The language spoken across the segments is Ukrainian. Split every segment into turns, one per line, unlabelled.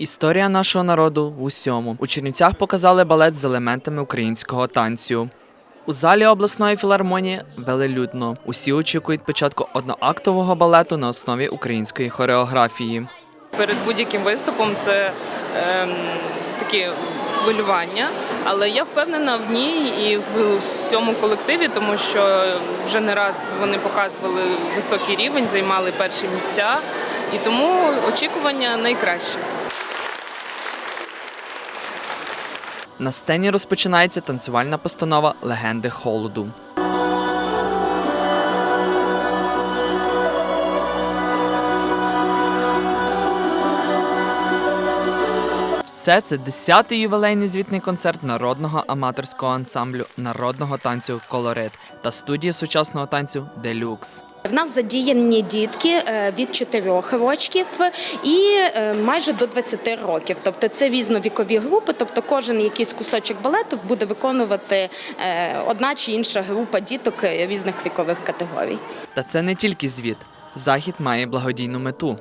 Історія нашого народу в усьому. У Чернівцях показали балет з елементами українського танцю. У залі обласної філармонії велелюдно. Усі очікують початку одноактового балету на основі української хореографії.
Перед будь-яким виступом це ем, такі хвилювання, але я впевнена в ній і в всьому колективі, тому що вже не раз вони показували високий рівень, займали перші місця, і тому очікування найкраще.
На сцені розпочинається танцювальна постанова Легенди холоду. Все це 10-й ювілейний звітний концерт народного аматорського ансамблю народного танцю Колорит та студії сучасного танцю Делюкс.
В нас задіяні дітки е, від 4 років і е, майже до 20 років. Тобто це різновікові групи. Тобто кожен якийсь кусочок балету буде виконувати е, одна чи інша група діток різних вікових категорій.
Та це не тільки звіт. Захід має благодійну мету.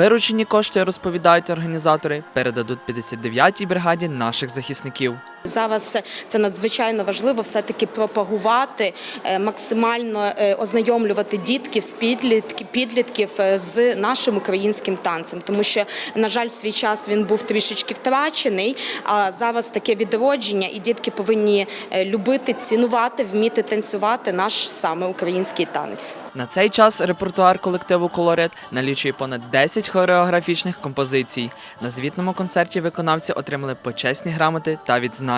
Виручені кошти, розповідають організатори, передадуть 59-й бригаді наших захисників.
Зараз це надзвичайно важливо все-таки пропагувати, е, максимально е, ознайомлювати дітків з підлітків, підлітків е, з нашим українським танцем, тому що, на жаль, свій час він був трішечки втрачений. А зараз таке відродження, і дітки повинні любити, цінувати, вміти танцювати наш саме український танець.
На цей час репертуар колективу Колорит налічує понад 10 хореографічних композицій. На звітному концерті виконавці отримали почесні грамоти та відзнаки.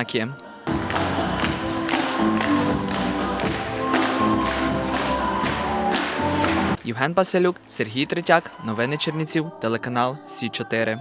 Євген Паселюк, Сергій Третяк, новини Чернівців, телеканал Сі 4